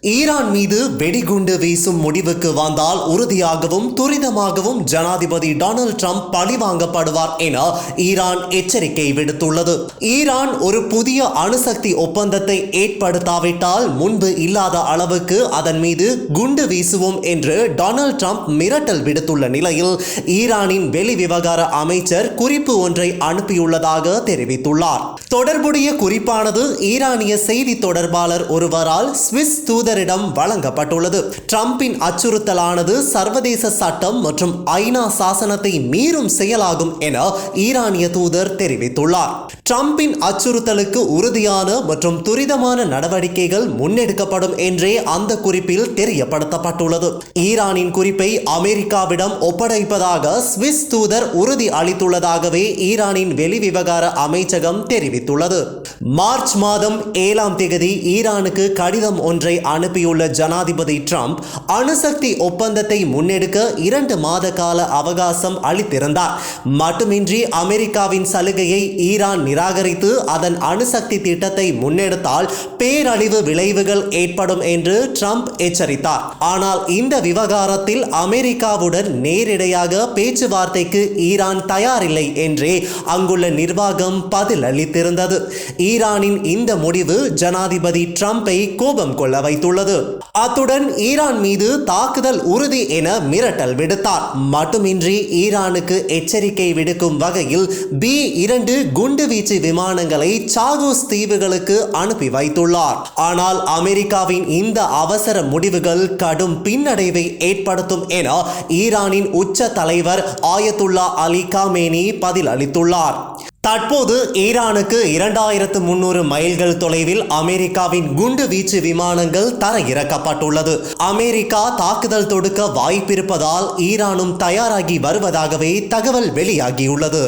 Iran மீது வெடிகுண்டு வீசும் முடிவுக்கு வந்தால் உறுதியாகவும் துரிதமாகவும் ஜனாதிபதி டொனால்ட் ட்ரம்ப் பழிவாங்கப்படுவார் என ஈரான் எச்சரிக்கை விடுத்துள்ளது. ஈரான் ஒரு புதிய அணுசக்தி ஒப்பந்தத்தை ஏற்படுத்தாவிட்டால் முன்பு இல்லாத அளவுக்கு அதன் மீது குண்டு வீசுவோம் என்று டொனால்ட் ட்ரம்ப் மிரட்டல் விடுத்துள்ள நிலையில் ஈரானின் வெளி விவகார அமைச்சர் குறிப்பு ஒன்றை அனுப்பியுள்ளதாக தெரிவித்துள்ளார். தொடர்புடைய குறிப்பானது ஈரானிய செய்தி தொடர்பாளர் ஒருவரால் சுவிஸ் தூதரிடம் வழங்கப்பட்டுள்ளது. ட்ரம்பின் அச்சுறுத்தலானது சர்வதேச சட்டம் மற்றும் ஐநா சாசனத்தை மீறும் செயலாகும் என ஈரானிய தூதர் தெரிவித்துள்ளார். ட்ரம்பின் அச்சுறுத்தலுக்கு உறுதியான மற்றும் துரிதமான நடவடிக்கைகள் முன்னெடுக்கப்படும் என்றே அந்த குறிப்பில் தெரியப்படுத்தப்பட்டுள்ளது. ஈரானின் குறிப்பை அமெரிக்காவிடம் ஒப்படைப்பதாக சுவிஸ் தூதர் உறுதி அளித்துள்ளதாகவே ஈரானின் வெளிவிவகார அமைச்சகம் தெரிவித்துள்ளது. மார்ச் மாதம் ஏழாம் தேதி ஈரானுக்கு கடிதம் ஒன்றை அனுப்பியுள்ள ஜனாதிபதி ட்ரம்ப் அணுசக்தி ஒப்பந்தத்தை முன்னெடுக்க இரண்டு மாத கால அவகாசம் அளித்திருந்தார். மட்டுமின்றி அமெரிக்காவின் சலுகையை ஈரான் நிராகரித்து அதன் அணுசக்தி திட்டத்தை முன்னெடுத்தால் பேரழிவு விளைவுகள் ஏற்படும் என்று ட்ரம்ப் எச்சரித்தார். ஆனால் இந்த விவகாரத்தில் அமெரிக்காவுடன் நேரிடையாக பேச்சுவார்த்தைக்கு ஈரான் தயாரில்லை என்றே அங்குள்ள நிர்வாகம் பதில் அளித்திருந்தது ஈரானின் இந்த முடிவு ஜனாதிபதி ட்ரம்பை கோபம் கொள்ள வைத்துள்ளது. அத்துடன் ஈரான் மீது தாக்குதல் உறுதி என மிரட்டல் விடுத்தார். மட்டுமின்றி ஈரானுக்கு எச்சரிக்கை விடுக்கும் வகையில் பி இரண்டு குண்டுவீச்சு விமானங்களை சாகோஸ் தீவுகளுக்கு அனுப்பி வைத்துள்ளார். ஆனால் அமெரிக்காவின் இந்த அவசர முடிவுகள் கடும் பின்னடைவை ஏற்படுத்தும் என ஈரானின் உச்ச தலைவர் ஆயத்துல்லா அலி காமேனி பதில் அளித்துள்ளார் தற்போது ஈரானுக்கு இரண்டாயிரத்து முன்னூறு மைல்கள் தொலைவில் அமெரிக்காவின் குண்டு வீச்சு விமானங்கள் தர இறக்கப்பட்டுள்ளது அமெரிக்கா தாக்குதல் தொடுக்க வாய்ப்பிருப்பதால் ஈரானும் தயாராகி வருவதாகவே தகவல் வெளியாகியுள்ளது.